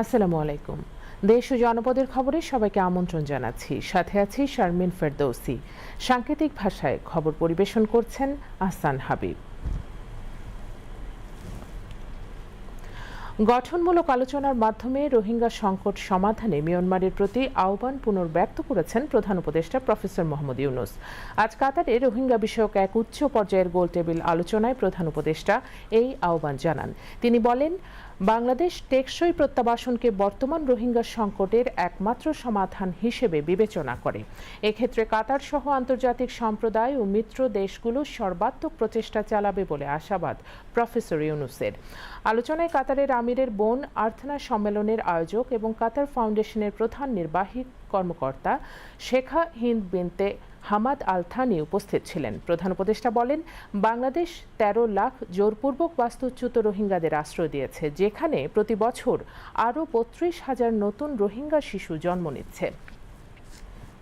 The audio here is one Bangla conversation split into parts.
আসসালামু আলাইকুম। দেশ ও জনপদের খবরে সবাইকে আমন্ত্রণ জানাচ্ছি। সাথে আছি শারমিন ফেরদৌসি। সাংকেতিক ভাষায় খবর পরিবেশন করছেন আহসান হাবিব। গঠনমূলক আলোচনার মাধ্যমে রোহিঙ্গা সংকট সমাধানে মিয়ানমারের প্রতি আহ্বান পুনর্ব্যক্ত করেছেন প্রধান উপদেষ্টা প্রফেসর মোহাম্মদ ইউনুস। আজ কাতারে রোহিঙ্গা বিষয়ক এক উচ্চ পর্যায়ের গোলটেবিল আলোচনায় প্রধান উপদেষ্টা এই আহ্বান জানান। তিনি বলেন বাংলাদেশ টেকসই প্রত্যাবাসনকে বর্তমান রোহিঙ্গা সংকটের একমাত্র সমাধান হিসেবে বিবেচনা করে। এক্ষেত্রে কাতার সহ আন্তর্জাতিক সম্প্রদায় ও মিত্র দেশগুলো সর্বাত্মক প্রচেষ্টা চালাবে বলে আশাবাদ প্রফেসর ইউনুসের। আলোচনায় কাতারের আমিরের বোন আর্থনা সম্মেলনের আয়োজক এবং কাতার ফাউন্ডেশনের প্রধান নির্বাহী কর্মকর্তা শেখা হিন্দ বিনতে হামাদ আল থানি উপস্থিত ছিলেন। প্রধান উপদেষ্টা বলেন, বাংলাদেশ ১৩ লাখ জোরপূর্বক বাস্তুচ্যুত রোহিঙ্গাদের আশ্রয় দিয়েছে, যেখানে প্রতি বছর আরও বত্রিশ হাজার নতুন রোহিঙ্গা শিশু জন্ম নিচ্ছে।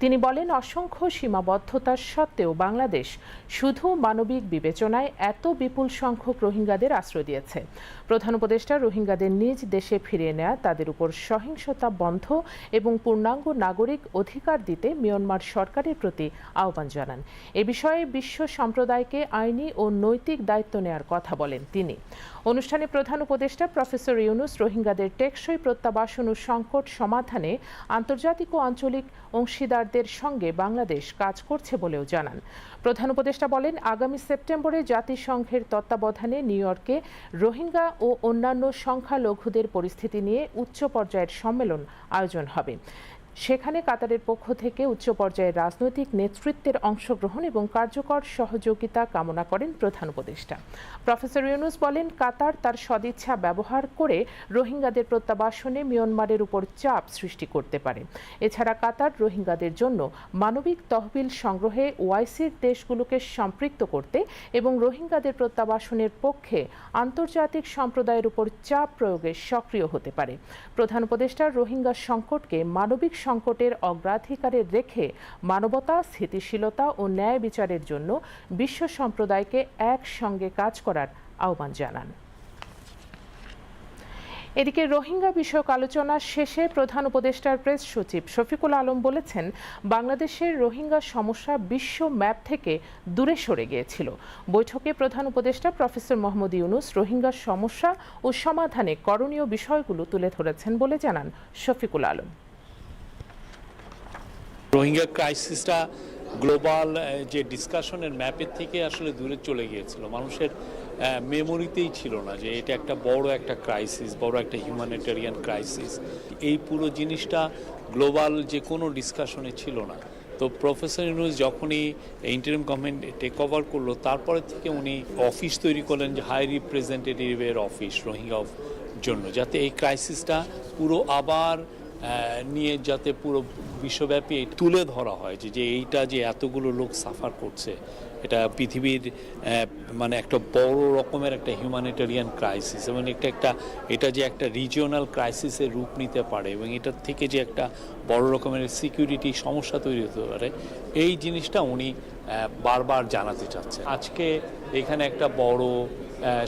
তিনি বলেন, অসংখ্য সীমাবদ্ধতার সত্ত্বেও বাংলাদেশ শুধু মানবিক বিবেচনায় এত বিপুল সংখ্যক রোহিঙ্গাদের আশ্রয় দিয়েছে। প্রধান উপদেষ্টা রোহিঙ্গাদের নিজ দেশে ফিরিয়ে নেয়া তাদের উপর সহিংসতা বন্ধ এবং পূর্ণাঙ্গ নাগরিক অধিকার দিতে মিয়ানমার সরকারের প্রতি আহ্বান জানান। এ বিষয়ে বিশ্ব সম্প্রদায়কে আইনি ও নৈতিক দায়িত্ব নেয়ার কথা বলেন তিনি। অনুষ্ঠানে প্রধান উপদেষ্টা প্রফেসর ইউনুস রোহিঙ্গাদের টেকসই প্রত্যাবাসন ও সংকট সমাধানে আন্তর্জাতিক ও আঞ্চলিক অংশীদারদের সঙ্গে বাংলাদেশ কাজ করছে বলেও জানান। প্রধান উপদেষ্টা বলেন, আগামী সেপ্টেম্বরে জাতিসংঘের তত্ত্বাবধানে নিউ ইয়র্কে রোহিঙ্গা ও অন্যান্য সংখ্যালঘুদের পরিস্থিতি নিয়ে উচ্চ পর্যায়ের সম্মেলন আয়োজন হবে। সেখানে কাতারের পক্ষ থেকে উচ্চ পর্যায়ের রাজনৈতিক নেতৃত্বের অংশগ্রহণ এবং কার্যকর সহযোগিতা কামনা করেন প্রধান উপদেষ্টা। প্রফেসর ইউনুস বলেন, কাতার তার সদিচ্ছা ব্যবহার করে রোহিঙ্গাদের প্রত্যাবাসনে মিয়ানমারের উপর চাপ সৃষ্টি করতে পারে। এছাড়া কাতার রোহিঙ্গাদের জন্য মানবিক তহবিল সংগ্রহে ওয়াইসির দেশগুলোকে সম্পৃক্ত করতে এবং রোহিঙ্গাদের প্রত্যাবাসনের পক্ষে আন্তর্জাতিক সম্প্রদায়ের উপর চাপ প্রয়োগে সক্রিয় হতে পারে। প্রধান উপদেষ্টা রোহিঙ্গা সংকটকে মানবিক সংকটের অগ্রাধিকারে রেখে মানবতা, স্থিতিশীলতা ও ন্যায় বিচারের জন্য বিশ্ব সম্প্রদায়কে একসঙ্গে কাজ করার আহ্বান জানান। এদিকে রোহিঙ্গা বিষয়ক আলোচনা শেষে প্রধান উপদেষ্টার প্রেস সচিব শফিকুল আলম বলেছেন, বাংলাদেশের রোহিঙ্গা সমস্যা বিশ্ব ম্যাপ থেকে দূরে সরে গিয়েছিল। বৈঠকে প্রধান উপদেষ্টা প্রফেসর মোহাম্মদ ইউনুস রোহিঙ্গা সমস্যা ও সমাধানে করণীয় বিষয়গুলো তুলে ধরেছেন বলে জানান শফিকুল আলম। রোহিঙ্গা ক্রাইসিসটা গ্লোবাল যে ডিসকাশনের ম্যাপের থেকে আসলে দূরে চলে গিয়েছিল। মানুষের মেমোরিতেই ছিল না যে এটা একটা বড় একটা ক্রাইসিস, বড় একটা হিউম্যানিটেরিয়ান ক্রাইসিস। এই পুরো জিনিসটা গ্লোবাল যে কোনো ডিসকাশনে ছিল না। তো প্রফেসর ইউনুস যখনই ইন্টারিম গভর্নমেন্ট টেক ওভার করল, তারপরে থেকে উনি অফিস তৈরি করলেন যে হাই রিপ্রেজেন্টেটিভের অফিস রোহিঙ্গা জন্য, যাতে এই ক্রাইসিসটা পুরো আবার নিয়ে যাতে পুরো বিশ্বব্যাপী তুলে ধরা হয় যে এইটা যে এতগুলো লোক সাফার করছে, এটা পৃথিবীর মানে একটা বড় রকমের একটা হিউম্যানিটেরিয়ান ক্রাইসিস এবং এটা একটা, এটা যে একটা রিজিওনাল ক্রাইসিসের রূপ নিতে পারে এবং এটার থেকে যে একটা বড় রকমের সিকিউরিটি সমস্যা তৈরি হতে পারে, এই জিনিসটা উনি বারবার জানাতে চাচ্ছে আজকে এখানে একটা বড়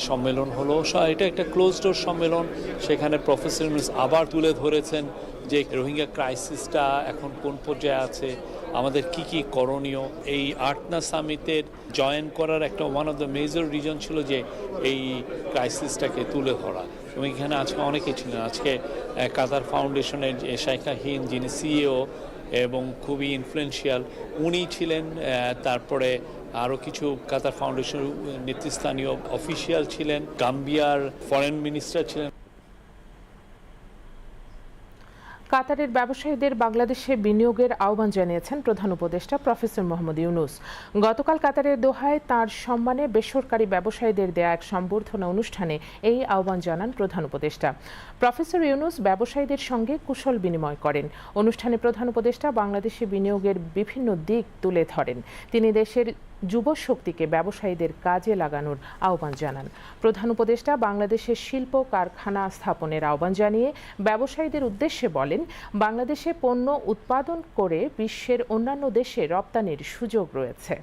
সম্মেলন হলো। এটা একটা ক্লোজ ডোর সম্মেলন। সেখানে প্রফেসর আবার তুলে ধরেছেন। যে রোহিঙ্গা ক্রাইসিসটা এখন কোন পর্যায়ে আছে, আমাদের কি কি করণীয়, এই আটনা সামিটের জয়েন করার একটা one of the major reason ছিল যে এই ক্রাইসিসটাকে তুলে ধরা। এবং এখানে আজকে অনেকে ছিলেন। আজকে কাতার ফাউন্ডেশনের শাইখা হিন যিনি সিইও এবং খুবই ইনফ্লুয়েন্সিয়াল উনি ছিলেন তারপরে আরও কিছু কাতার ফাউন্ডেশন নেতৃস্থানীয় অফিসিয়াল ছিলেন। গাম্বিয়ার ফরেন মিনিস্টার ছিলেন। কাতারের ব্যবসায়ীদের বাংলাদেশে বিনিয়োগের আহ্বান জানিয়েছেন প্রধান উপদেষ্টা প্রফেসর মোহাম্মদ ইউনুস। গতকাল কাতারের দোহায় তার সম্মানে বেসরকারি ব্যবসায়ীদের দেয়া এক সম্বর্ধনা অনুষ্ঠানে এই আহ্বান জানান প্রধান উপদেষ্টা। প্রফেসর ইউনুস ব্যবসায়ীদের সঙ্গে কুশল বিনিময় করেন। অনুষ্ঠানে প্রধান উপদেষ্টা বাংলাদেশে বিনিয়োগের বিভিন্ন দিক তুলে ধরেন। তিনি দেশের যুব শক্তিকে ব্যবসায়ীদের কাজে লাগানোর আহ্বান জানান প্রধান উপদেষ্টা বাংলাদেশে শিল্প কারখানা স্থাপনের আহ্বান জানিয়ে ব্যবসায়ীদের উদ্দেশ্যে বলেন বাংলাদেশে পণ্য উৎপাদন করে বিশ্বের অন্যান্য দেশে রপ্তানির সুযোগ রয়েছে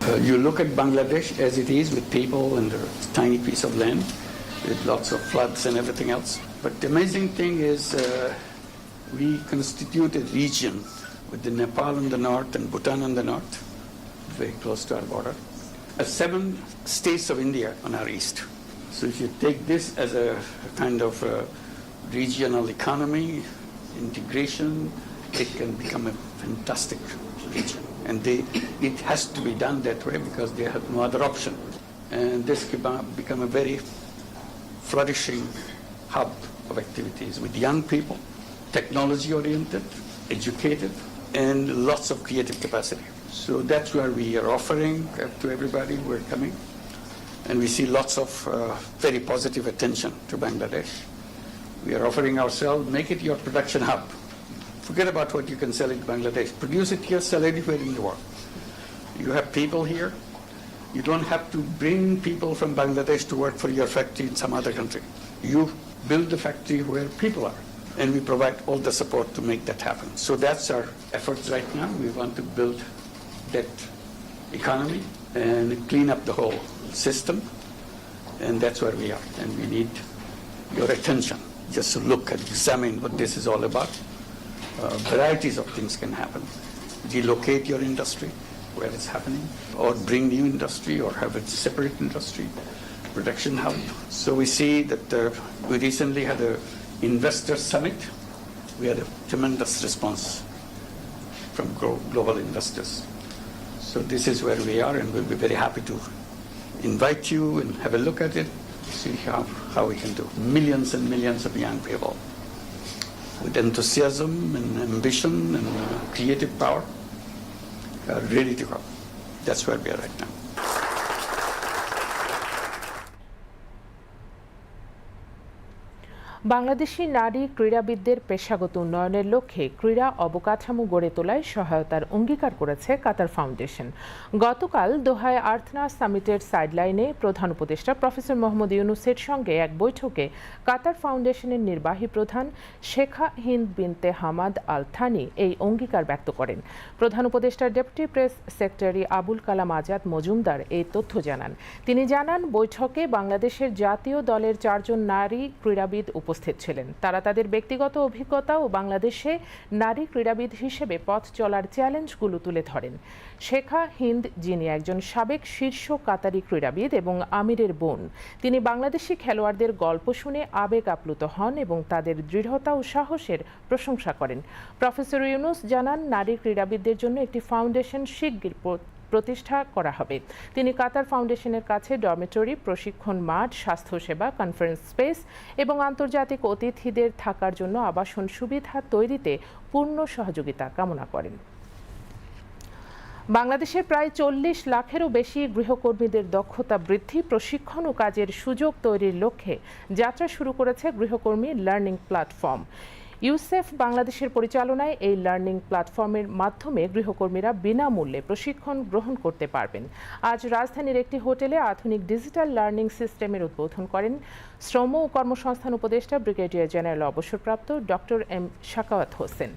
uh, You look at Bangladesh as it is with people and a tiny piece of land with lots of floods and everything else. But the amazing thing is uh, we constitute a region with the Nepal in the north and Bhutan in the north, very close to our border, seven states of India on our east. So if you take this as a kind of uh, regional economy, integration, it can become a fantastic region. And they, it has to be done that way because they have no other option. And this can become a very flourishing hub of activities with young people, technology oriented, educated, and lots of creative capacity. So that's where we are offering to everybody who are coming. And we see lots of uh, very positive attention to Bangladesh. We are offering ourselves, make it your production hub. Forget about what you can sell in Bangladesh. Produce it here, sell anywhere in the world. You have people here. You don't have to bring people from Bangladesh to work for your factory in some other country. You build the factory where people are, and we provide all the support to make that happen. So that's our efforts right now. We want to build that economy and clean up the whole system, and that's where we are. And we need your attention just to look and examine what this is all about. Uh, varieties of things can happen. Relocate your industry where it's happening, or bring new industry, or have a separate industry, production hub. So we see that uh, we recently had a investor summit. We had a tremendous response from global investors. So this is where we are, and we'll be very happy to invite you and have a look at it, see how, how we can do. Millions and millions of young people with enthusiasm and ambition and creative power are ready to go. That's where we are right now. Bangladeshi নারী ক্রীড়াবিদদের পেশাগত উন্নয়নের লক্ষ্যে ক্রীড়া অবকাঠামো গড়ে তোলায় সহায়তার অঙ্গীকার করেছে কাতার ফাউন্ডেশন। গতকাল দোহায় আর্থনা সামিটের সাইডলাইনে প্রধান উপদেষ্টা প্রফেসর মোহাম্মদ ইউনুসের সঙ্গে এক বৈঠকে কাতার ফাউন্ডেশনের নির্বাহী প্রধান শেখা হিন্দ বিনতে হামাদ আল থানি এই অঙ্গীকার ব্যক্ত করেন। প্রধান উপদেষ্টার deputy press secretary Abul Kalam Azad Majumder এই তথ্য জানান। তিনি জানান, বৈঠকে বাংলাদেশের জাতীয় দলের চারজন নারী ক্রীড়াবিদ উপস্থিত ছিলেন। তারা তাদের ব্যক্তিগত অভিজ্ঞতা ও বাংলাদেশে নারী ক্রীড়াবিদ হিসেবে পথ চলার চ্যালেঞ্জগুলো তুলে ধরেন। শেখা হিন্দ, যিনি একজন সাবেক শীর্ষ কাতারি ক্রীড়াবিদ এবং আমিরের বোন, তিনি বাংলাদেশি খেলোয়াড়দের গল্প শুনে আবেগ আপ্লুত হন এবং তাদের দৃঢ়তা ও সাহসের প্রশংসা করেন। প্রফেসর ইউনুস জানান, নারী ক্রীড়াবিদদের জন্য একটি ফাউন্ডেশন শিগগির প্রতিষ্ঠা করা হবে। তিনি কাতার ফাউন্ডেশনের কাছে ডরমেটরি, প্রশিক্ষণ মাঠ, স্বাস্থ্যসেবা, কনফারেন্স স্পেস এবং আন্তর্জাতিক অতিথিদের থাকার জন্য আবাসন সুবিধা তৈরিতে পূর্ণ সহযোগিতা কামনা করেন। বাংলাদেশের প্রায় চল্লিশ লাখেরও বেশি গৃহকর্মীদের দক্ষতা বৃদ্ধি, প্রশিক্ষণ ও কাজের সুযোগ তৈরির লক্ষ্যে যাত্রা শুরু করেছে গৃহকর্মী লার্নিং প্ল্যাটফর্ম। ইউসেফ বাংলাদেশের পরিচালনায় এই লার্নিং প্ল্যাটফর্মের মাধ্যমে গৃহকর্মীরা বিনামূল্যে প্রশিক্ষণ গ্রহণ করতে পারবেন। আজ রাজধানীর একটি হোটেলে আধুনিক ডিজিটাল লার্নিং সিস্টেমের উদ্বোধন করেন শ্রম ও কর্মসংস্থান উপদেষ্টা, ব্রিগেডিয়ার জেনারেল অবসরপ্রাপ্ত ডক্টর এম শাকাওয়াত হোসেন।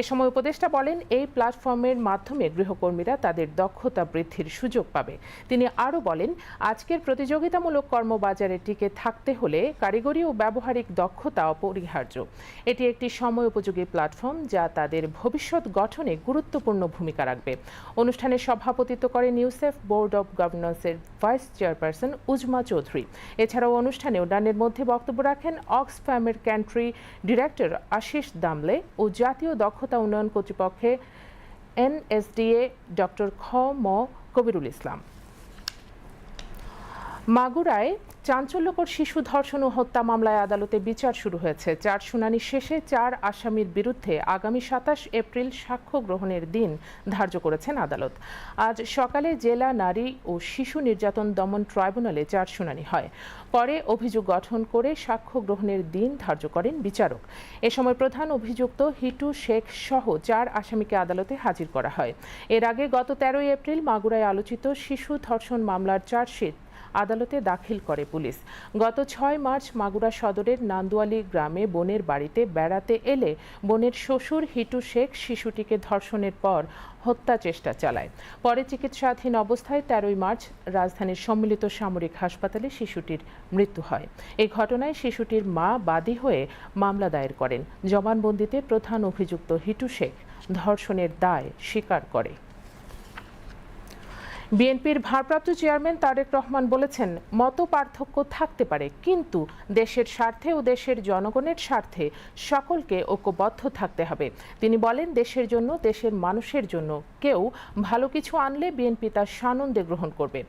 এ সময় উপদেষ্টা বলেন, এই প্ল্যাটফর্মের মাধ্যমে গৃহকর্মীরা তাদের দক্ষতা বৃদ্ধির সুযোগ পাবে। তিনি আরও বলেন, আজকের প্রতিযোগিতামূলক কর্মবাজারে টিকে থাকতে হলে কারিগরি ও ব্যবহারিক দক্ষতা অপরিহার্য। এটি একটি সময় উপযোগী প্ল্যাটফর্ম যা তাদের ভবিষ্যৎ গঠনে গুরুত্বপূর্ণ ভূমিকা রাখবে। অনুষ্ঠানে সভাপতিত্ব করেন ইউসেফ বোর্ড অব গভর্নেন্সের ভাইস চেয়ারপারসন উজমা চৌধুরী। এছাড়াও অনুষ্ঠানে উড্ডয়নের মধ্যে বক্তব্য রাখেন অক্সফ্যামের ক্যান্ট্রি ডিরেক্টর আশিস দামলে ও জাতীয় দক্ষতা উন্নয়ন কর্তৃপক্ষে এনএসডিএ ডক্টর খ ম কবিরুল ইসলাম। মাগুরায় চাঞ্চল্যকর শিশু ধর্ষণ ও হত্যা মামলায় আদালতে বিচার শুরু হয়েছে। চার শুনানি শেষে চার আসামির বিরুদ্ধে আগামী সাতাশ এপ্রিল সাক্ষ্য গ্রহণের দিন ধার্য করেছেন আদালত। আজ সকালে জেলা নারী ও শিশু নির্যাতন দমন ট্রাইব্যুনালে চার শুনানি হয়। পরে অভিযোগ গঠন করে সাক্ষ্য গ্রহণের দিন ধার্য করেন বিচারক। এ সময় প্রধান অভিযুক্ত হিটু শেখ সহ চার আসামিকে আদালতে হাজির করা হয়। এর আগে গত তেরোই এপ্রিল মাগুরায় আলোচিত শিশু ধর্ষণ মামলার চার্জশিট আদালতে দাখিল করে পুলিশ। গত ছয় মার্চ মাগুরা সদরের নান্দুয়ালি গ্রামে বোনের বাড়িতে বেড়াতে এলে বোনের শ্বশুর হিটু শেখ শিশুটিকে ধর্ষণের পর হত্যা চেষ্টা চালায়। পরে চিকিৎসাধীন অবস্থায় তেরোই মার্চ রাজধানীর সম্মিলিত সামরিক হাসপাতালে শিশুটির মৃত্যু হয়। এই ঘটনায় শিশুটির মা বাদী হয়ে মামলা দায়ের করেন। জবানবন্দিতে প্রধান অভিযুক্ত হিটু শেখ ধর্ষণের দায় স্বীকার করে। বিএনপির ভারপ্রাপ্ত চেয়ারম্যান তারেক রহমান বলেছেন মত পার্থক্য থাকতে পারে, কিন্তু দেশের স্বার্থে ও দেশের জনগণের স্বার্থে সকলকে ঐক্যবদ্ধ থাকতে হবে। তিনি বলেন, দেশের জন্য, দেশের মানুষের জন্য কেউ ভালো কিছু আনলে বিএনপি তার সানন্দে গ্রহণ করবে।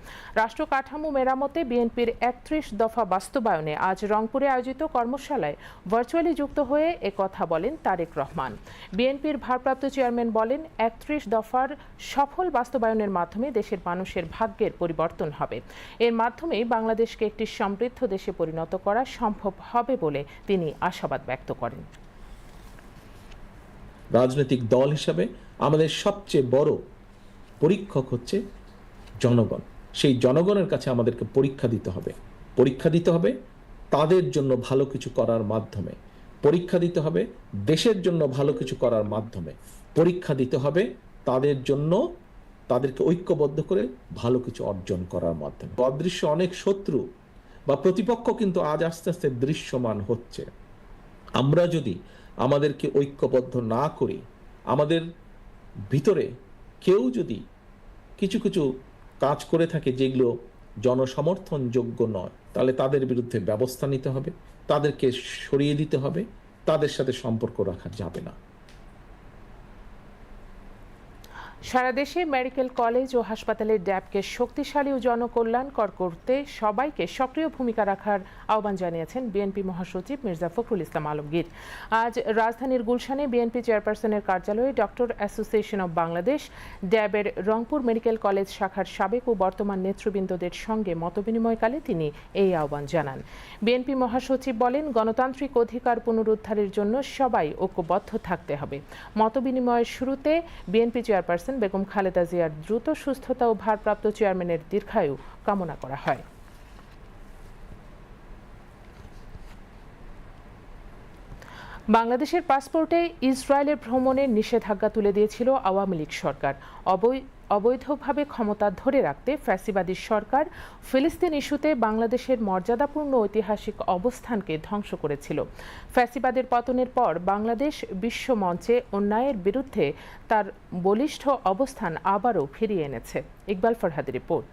রাষ্ট্র কাঠামো মেরামতে বিএনপির একত্রিশ দফা বাস্তবায়নে আজ রংপুরে আয়োজিত কর্মশালায় ভার্চুয়ালি যুক্ত হয়ে কথা বলেন তারেক রহমান। বিএনপির ভারপ্রাপ্ত চেয়ারম্যান বলেন, একত্রিশ দফার সফল বাস্তবায়নের মাধ্যমে দেশের মানুষের ভাগ্যের পরিবর্তন হবে। এর মাধ্যমেই বাংলাদেশকে একটি সমৃদ্ধ দেশে পরিণত করা সম্ভব হবে বলে তিনি আশাবাদ ব্যক্ত করেন। রাজনৈতিক দল হিসাবে আমাদের সবচেয়ে বড় পরীক্ষক হচ্ছে জনগণ। সেই জনগণের কাছে আমাদেরকে পরীক্ষা দিতে হবে। পরীক্ষা দিতে হবে তাদের জন্য ভালো কিছু করার মাধ্যমে। পরীক্ষা দিতে হবে দেশের জন্য ভালো কিছু করার মাধ্যমে। পরীক্ষা দিতে হবে তাদের জন্য তাদেরকে ঐক্যবদ্ধ করে ভালো কিছু অর্জন করার মাধ্যমে। অদৃশ্য অনেক শত্রু বা প্রতিপক্ষ কিন্তু আজ আস্তে আস্তে দৃশ্যমান হচ্ছে। আমরা যদি আমাদেরকে ঐক্যবদ্ধ না করি, আমাদের ভিতরে কেউ যদি কিছু কিছু কাজ করে থাকে যেগুলো জনসমর্থনযোগ্য নয়, তাহলে তাদের বিরুদ্ধে ব্যবস্থা নিতে হবে, তাদেরকে সরিয়ে দিতে হবে, তাদের সাথে সম্পর্ক রাখা যাবে না। সারা দেশে মেডিকেল কলেজ ও হাসপাতালের ড্যাবকে শক্তিশালী ও জনকল্যাণকর করতে সবাইকে সক্রিয় ভূমিকা রাখার আহ্বান জানিয়েছেন বিএনপি মহাসচিব মির্জা ফখরুল ইসলাম আলমগীর। আজ রাজধানীর গুলশানে বিএনপি চেয়ারপারসনের কার্যালয়ে ডক্টর অ্যাসোসিয়েশন অব বাংলাদেশ ড্যাবের রংপুর মেডিকেল কলেজ শাখার সাবেক ও বর্তমান নেতৃবৃন্দদের সঙ্গে মতবিনিময়কালে তিনি এই আহ্বান জানান। বিএনপি মহাসচিব বলেন, গণতান্ত্রিক অধিকার পুনরুদ্ধারের জন্য সবাই ঐক্যবদ্ধ থাকতে হবে। মতবিনিময়ের শুরুতে বিএনপি চেয়ারপারসন বেগম খালেদা জিয়ার দ্রুত সুস্থতা ও ভারপ্রাপ্ত চেয়ারম্যানের দীর্ঘায়ু কামনা করা হয়। বাংলাদেশের পাসপোর্টে ইসরায়েলের ভ্রমণের নিষেধাজ্ঞা তুলে দিয়েছিল আওয়ামী লীগ সরকার। অবৈ, অবৈধভাবে ক্ষমতা ধরে রাখতে ফ্যাসিবাদী সরকার ফিলিস্তিন ইস্যুতে বাংলাদেশের মর্যাদাপূর্ণ ঐতিহাসিক অবস্থানকে ধ্বংস করেছিল। ফ্যাসিবাদের পতনের পর বাংলাদেশ বিশ্ব মঞ্চে অন্যায়ের বিরুদ্ধে তার বলিষ্ঠ অবস্থান আবারও ফিরিয়ে এনেছে। ইকবাল ফরহাদের রিপোর্ট।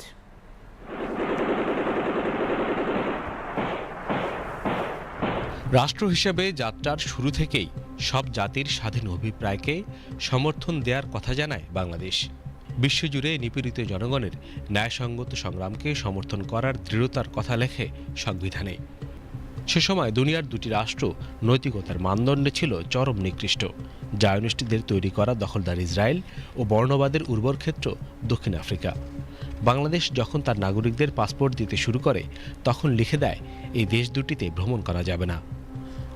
রাষ্ট্র হিসেবে যাত্রার শুরু থেকেই সব জাতির স্বাধীন অভিপ্রায়কে সমর্থন দেওয়ার কথা জানায় বাংলাদেশ। বিশ্বজুড়ে নিপীড়িত জনগণের ন্যায়সঙ্গত সংগ্রামকে সমর্থন করার দৃঢ়তার কথা লেখে সংবিধানে। সে সময় দুনিয়ার দুটি রাষ্ট্র নৈতিকতার মানদণ্ডে ছিল চরম নিকৃষ্ট। জায়নিস্টদের তৈরি করা দখলদার ইসরায়েল ও বর্ণবাদের উর্বর ক্ষেত্র দক্ষিণ আফ্রিকা। বাংলাদেশ যখন তার নাগরিকদের পাসপোর্ট দিতে শুরু করে, তখন লিখে দেয়, এই দেশ দুটিতে ভ্রমণ করা যাবে না।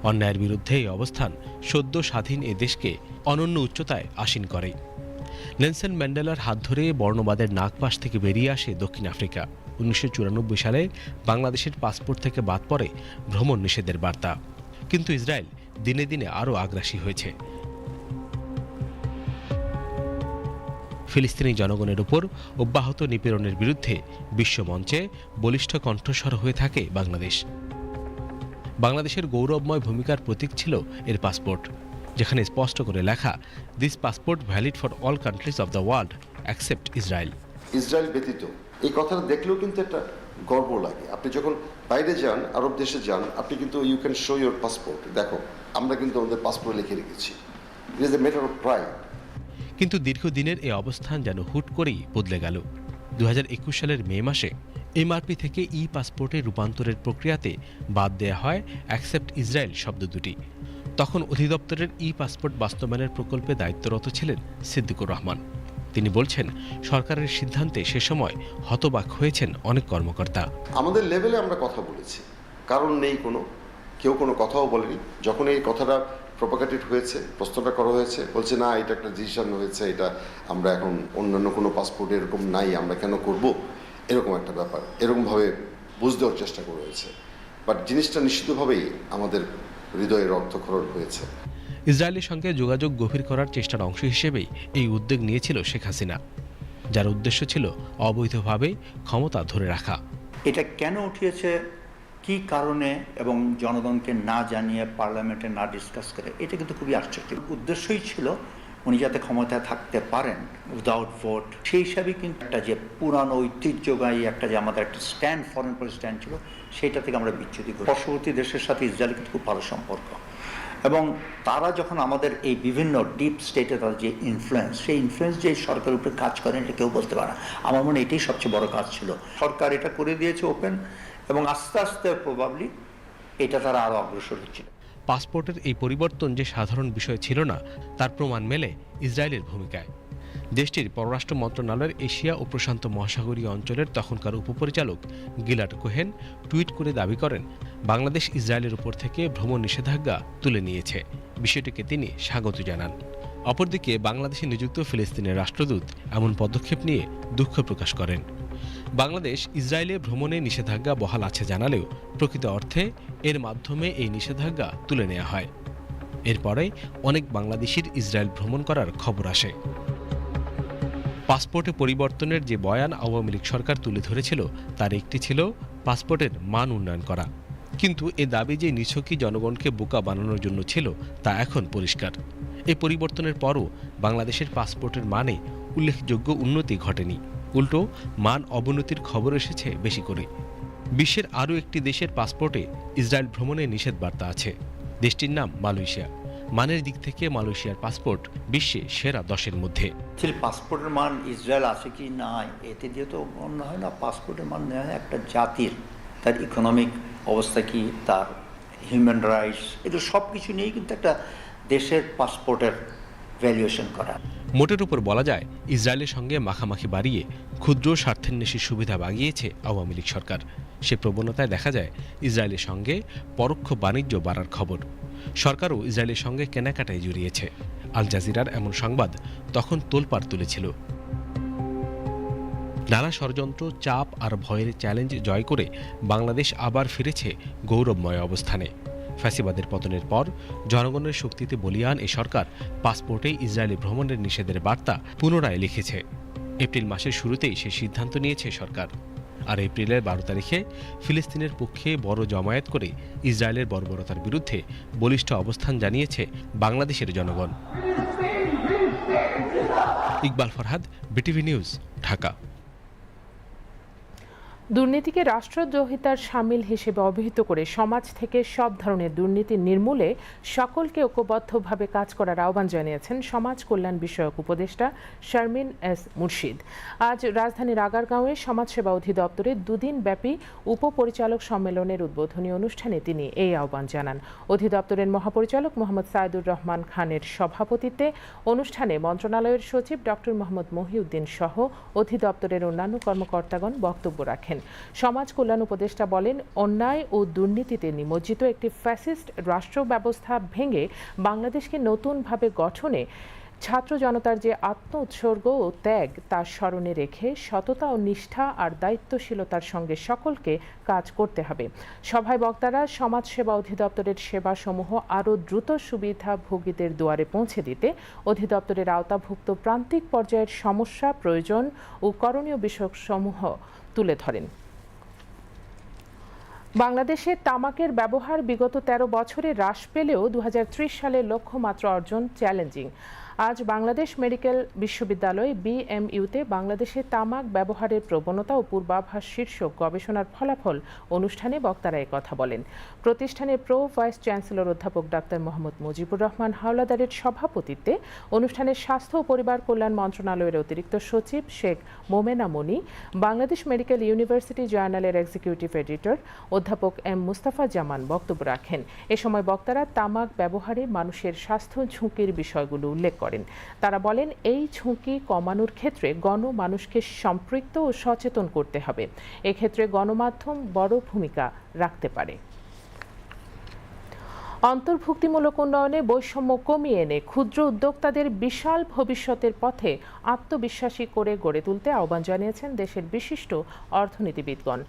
অন্যায়ের বিরুদ্ধে এই অবস্থান সদ্য স্বাধীন এ দেশকে অনন্য উচ্চতায় আসীন করে। নেলসন ম্যান্ডেলার হাত ধরে বর্ণবাদের নাগপাশ থেকে বেরিয়ে আসে দক্ষিণ আফ্রিকা। উনিশশো চুরানব্বই সালে বাংলাদেশের পাসপোর্ট থেকে বাদ পড়ে ভ্রমণ নিষেধের বার্তা। কিন্তু ইসরায়েল দিনে দিনে আরও আগ্রাসী হয়েছে। ফিলিস্তিনি জনগণের উপর অব্যাহত নিপীড়নের বিরুদ্ধে বিশ্বমঞ্চে বলিষ্ঠ কণ্ঠস্বর হয়ে থাকে বাংলাদেশ। বাংলাদেশের গৌরবময় ভূমিকার প্রতীক ছিল এর পাসপোর্ট যেখানে স্পষ্ট করে লেখা this passport valid for all countries of the world accept Israel Israel ব্যতীত এই কথাটা দেখলেও কিন্তু একটা গর্ব লাগে। আপনি যখন বাইরে যান আরব দেশে যান আপনি কিন্তু you can show your passport দেখো আমরা কিন্তু আমাদের পাসপোর্ট লিখে রেখেছি। It is a matter of pride কিন্তু দীর্ঘদিনের এই অবস্থান যেন হুট করেই বদলে গেল। দু হাজার একুশ সালের মে মাসে এমআরপি থেকে ই পাসপোর্টে রূপান্তরের প্রক্রিয়াতে বাদ দেয়া হয় অ্যাকসেপ্ট ইসরায়েল শব্দ দুটি। তখন অধিদপ্তরের ই পাসপোর্ট বাস্তবায়নের প্রকল্পে দায়িত্বরত ছিলেন সিদ্দিকুর রহমান। তিনি বলছেন, সরকারের সিদ্ধান্তে সে সময় হতবাক হয়েছেন অনেক কর্মকর্তা। আমাদের লেভেলে আমরা কথা বলেছি। কারণ নেই কোনো। কেউ কোনো কথাও বলেনি। যখন এই কথাটা প্রপাকেটেড হয়েছে, প্রশ্নটা করা হয়েছে, বলছে, না, এটা একটা ডিসিশন হয়েছে, এটা আমরা এখন অন্যান্য কোনো পাসপোর্ট এরকম নাই, আমরা কেন করব? এরকম একটা ব্যাপার এরকমভাবে বুঝ দেওয়ার চেষ্টা করেছে বাট জিনিসটা নিশ্চিতভাবেই আমাদের হৃদয়ে রক্তক্ষরণ হয়েছে। ইসরায়েলের সঙ্গে যোগাযোগ গভীর করার চেষ্টার অংশ হিসেবেই এই উদ্যোগ নিয়েছিল শেখ হাসিনা যার উদ্দেশ্য ছিল অবৈধভাবে ক্ষমতা ধরে রাখা। এটা কেন উঠিয়েছে কি কারণে এবং জনগণকে না জানিয়ে পার্লামেন্টে না ডিসকাস করে এটা কিন্তু খুবই আশ্চর্য। উদ্দেশ্যই ছিল উনি যাতে ক্ষমতায় থাকতে পারেন উইদাউট ভোট সেই হিসাবে কিন্তু একটা যে পুরানো ঐতিহ্যবাহী একটা যে আমাদের একটা স্ট্যান্ড ফরেন পলিসি স্ট্যান্ড ছিল সেইটা থেকে আমরা বিচ্যুতি করি। পার্শ্ববর্তী দেশের সাথে ইসরায়েল কিন্তু খুব ভালো সম্পর্ক। এবং তারা যখন আমাদের এই বিভিন্ন ডিপ স্টেটে তাদের যে ইনফ্লুয়েন্স সেই ইনফ্লুয়েন্স যে সরকারের উপরে কাজ করেন এটা কেউ বলতে পারে না। আমার মনে এটাই সবচেয়ে বড় কাজ ছিল। সরকার এটা করে দিয়েছে ওপেন এবং আস্তে আস্তে প্রবাবলি এটা তারা আরও অগ্রসর হচ্ছিল পাসপোর্টের এই পরিবর্তন যে সাধারণ বিষয় ছিল না, তার প্রমাণ মেলে ইসরায়েলের ভূমিকায়। দেশটির পররাষ্ট্র মন্ত্রণালয়ের এশিয়া ও প্রশান্ত মহাসাগরীয় অঞ্চলের তখনকার উপপরিচালক গিলাট কোহেন টুইট করে দাবি করেন, বাংলাদেশ ইসরায়েলের উপর থেকে ভ্রমণ নিষেধাজ্ঞা তুলে নিয়েছে। বিষয়টিকে তিনি স্বাগত জানান। অপরদিকে, বাংলাদেশে নিযুক্ত ফিলিস্তিনের রাষ্ট্রদূত এমন পদক্ষেপ নিয়ে দুঃখ প্রকাশ করেন। বাংলাদেশ ইসরায়েলে ভ্রমণে নিষেধাজ্ঞা বহাল আছে জানালেও প্রকৃত অর্থে এর মাধ্যমে এই নিষেধাজ্ঞা তুলে নেওয়া হয়। এরপরে অনেক বাংলাদেশির ইসরায়েল ভ্রমণ করার খবর আসে। পাসপোর্টে পরিবর্তনের যে বয়ান আওয়ামী লীগ সরকার তুলে ধরেছিল, তার একটি ছিল পাসপোর্টের মান উন্নয়ন করা। কিন্তু এ দাবি যে নিছকই জনগণকে বোকা বানানোর জন্য ছিল, তা এখন পরিষ্কার। এই পরিবর্তনের পরও বাংলাদেশের পাসপোর্টের মানে উল্লেখযোগ্য উন্নতি ঘটেনি। উল্টো মান অবনতির খবর এসেছে বেশি করে। বিশ্বের আরও একটি দেশের পাসপোর্টে ইসরায়েল ভ্রমণে নিষেধবার্তা আছে। দেশটির নাম মালয়েশিয়া। মানের দিক থেকে মালয়েশিয়ার পাসপোর্ট বিশ্বে সেরা দশের মধ্যে। পাসপোর্টের মান ইসরায়েল আছে কি নাই এতে দিয়ে তো গণ্য হয় না। পাসপোর্টের মান নেওয়া হয় একটা জাতির। তার ইকোনমিক অবস্থা কি, তার হিউম্যান রাইটস এগুলো সব কিছু নিয়েই কিন্তু একটা দেশের পাসপোর্টের ভ্যালুয়েশন করা। মোটের উপর বলা যায়, ইসরায়েলের সঙ্গে মাখামাখি বাড়িয়ে ক্ষুদ্র স্বার্থান্বেষীর সুবিধা বাগিয়েছে আওয়ামী লীগ সরকার। সে প্রবণতায় দেখা যায়, ইসরায়েলের সঙ্গে পরোক্ষ বাণিজ্য বাড়ার খবর। সরকারও ইসরায়েলের সঙ্গে কেনাকাটায় জড়িয়েছে। আল জাজিরার এমন সংবাদ তখন তোলপাড় তুলেছিল। নানা ষড়যন্ত্র, চাপ আর ভয়ের চ্যালেঞ্জ জয় করে বাংলাদেশ আবার ফিরেছে গৌরবময় অবস্থানে। ফ্যাসিবাদের পতনের পর জনগণের শক্তিতে বলিয়ান এ সরকার পাসপোর্টে ইসরায়েলি ভ্রমণের নিষেধের বার্তা পুনরায় লিখেছে। এপ্রিল মাসের শুরুতেই সে সিদ্ধান্ত নিয়েছে সরকার। আর এপ্রিলের বারো তারিখে ফিলিস্তিনের পক্ষে বড় জমায়েত করে ইসরায়েলের বর্বরতার বিরুদ্ধে বলিষ্ঠ অবস্থান জানিয়েছে বাংলাদেশের জনগণ। Iqbal Farhad, BTV news, Dhaka. দুর্নীতিকে রাষ্ট্রদ্রোহিতার সামিল হিসেবে অভিহিত করে সমাজ থেকে সব ধরনের দুর্নীতি নির্মূলে সকলকে ঐক্যবদ্ধভাবে কাজ করার আহ্বান জানিয়েছেন সমাজ কল্যাণ বিষয়ক উপদেষ্টা শারমিন এস মুর্শিদ। আজ রাজধানীর আগারগাঁওয়ে সমাজসেবা অধিদপ্তরে দুদিন ব্যাপী উপপরিচালক সম্মেলনের উদ্বোধনী অনুষ্ঠানে তিনি এই আহ্বান জানান। অধিদপ্তরের মহাপরিচালক মোহাম্মদ সাইদুর রহমান খানের সভাপতিত্বে অনুষ্ঠানে মন্ত্রণালয়ের সচিব ডক্টর মোহাম্মদ মহিউদ্দিন সহ অধিদপ্তরের অন্যান্য কর্মকর্তাগণ বক্তব্য রাখেন। সমাজ কল্যাণ উপদেষ্টা বলেন, অন্যায় ও দুর্নীতিতে নিমজ্জিত একটি ফ্যাসিস্ট রাষ্ট্র ব্যবস্থা ভেঙে বাংলাদেশকে নতুনভাবে গঠনে ছাত্র জনতার যে আত্ম উৎসর্গ ও ত্যাগ তার স্মরণে রেখে সততা ও নিষ্ঠা আর দায়িত্বশীলতার সঙ্গে সকলকে কাজ করতে হবে। সভায় বক্তারা সমাজসেবা অধিদপ্তরের সেবাসমূহ আরও দ্রুত সুবিধাভোগীদের দুয়ারে পৌঁছে দিতে, অধিদপ্তরের আওতাভুক্ত প্রান্তিক পর্যায়ের সমস্যা, প্রয়োজন ও করণীয় বিষয়সমূহ তুলে ধরেন। বাংলাদেশে তামাকের ব্যবহার বিগত ১৩ বছরে হ্রাস পেলেও দু সালে লক্ষ্যমাত্রা অর্জন চ্যালেঞ্জিং। আজ বাংলাদেশ মেডিকেল বিশ্ববিদ্যালয় বিএমইউতে বাংলাদেশে তামাক ব্যবহারের প্রবণতা ও পূর্বাভাস শীর্ষক গবেষণার ফলাফল অনুষ্ঠানে বক্তারা কথা বলেন। প্রতিষ্ঠানের প্রো ভাইস চ্যান্সেলর অধ্যাপক ডাক্তার মোহাম্মদ মুজিবুর রহমান হাওলাদারের সভাপতিত্বে অনুষ্ঠানের স্বাস্থ্য ও পরিবার কল্যাণ মন্ত্রণালয়ের অতিরিক্ত সচিব শেখ মোমেনা মনি, বাংলাদেশ মেডিকেল ইউনিভার্সিটি জার্নালের এক্সিকিউটিভ এডিটর অধ্যাপক এম মুস্তাফা জামান বক্তব্য রাখেন। এ সময় বক্তারা তামাক ব্যবহারে মানুষের স্বাস্থ্য ঝুঁকির বিষয়গুলো উল্লেখ করেন। তারা বলেন, এই ঝুঁকি কমানোর ক্ষেত্রে গণমানুষকে সম্পৃক্ত ও সচেতন করতে হবে। এক্ষেত্রে গণমাধ্যম বড় ভূমিকা রাখতে পারে। অন্তর্ভুক্তিমূলক উন্নয়নে বৈষম্য কমিয়ে এনে ক্ষুদ্র উদ্যোক্তাদের বিশাল ভবিষ্যতের পথে আত্মবিশ্বাসী করে গড়ে তুলতে আহ্বান জানিয়েছেন দেশের বিশিষ্ট অর্থনীতিবিদগণ।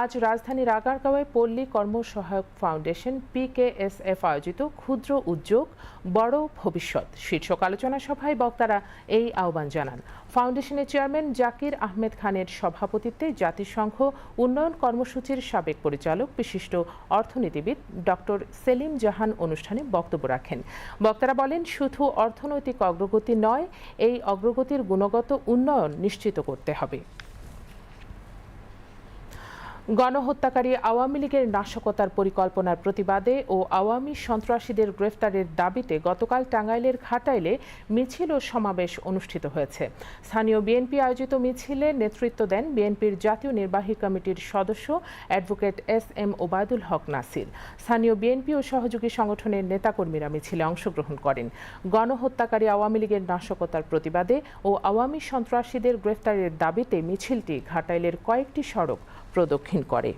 আজ রাজধানীর আগারগাঁওয়ে পল্লী কর্মসহায়ক ফাউন্ডেশন পিকেএসএফ আয়োজিত ক্ষুদ্র উদ্যোগ, বড় ভবিষ্যৎ শীর্ষক আলোচনা সভায় বক্তারা এই আহ্বান জানান। ফাউন্ডেশনের চেয়ারম্যান জাকির আহমেদ খানের সভাপতিত্বে জাতিসংঘ উন্নয়ন কর্মসূচির সাবেক পরিচালক, বিশিষ্ট অর্থনীতিবিদ ডক্টর সেলিম জাহান অনুষ্ঠানে বক্তব্য রাখেন। বক্তারা বলেন, শুধু অর্থনৈতিক অগ্রগতি নয়, এই অগ্রগতির গুণগত উন্নয়ন নিশ্চিত করতে হবে। গণহত্যাকারী আওয়ামী লীগের নাশকতার পরিকল্পনার প্রতিবাদে ও আওয়ামী সন্ত্রাসীদের গ্রেফতারের দাবিতে গতকাল টাঙ্গাইলের ঘাটাইলে মিছিল ও সমাবেশ অনুষ্ঠিত হয়েছে। স্থানীয় বিএনপি আয়োজিত মিছিলে নেতৃত্ব দেন বিএনপির জাতীয় নির্বাহী কমিটির সদস্য advocate S M Obaidul Haque Nasir. স্থানীয় বিএনপি ও সহযোগী সংগঠনের নেতাকর্মীরা মিছিলে অংশগ্রহণ করেন। গণহত্যাকারী আওয়ামী লীগের নাশকতার প্রতিবাদে ও আওয়ামী সন্ত্রাসীদের গ্রেফতারের দাবিতে মিছিলটি ঘাটাইলের কয়েকটি সড়ক প্রদক্ষিণ করে।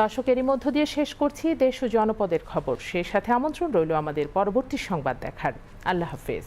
দর্শকেরই মধ্য দিয়ে শেষ করছি দেশ ও জনপদের খবর। সেই সাথে আমন্ত্রণ রইল আমাদের পরবর্তী সংবাদ দেখার। আল্লাহ হাফেজ।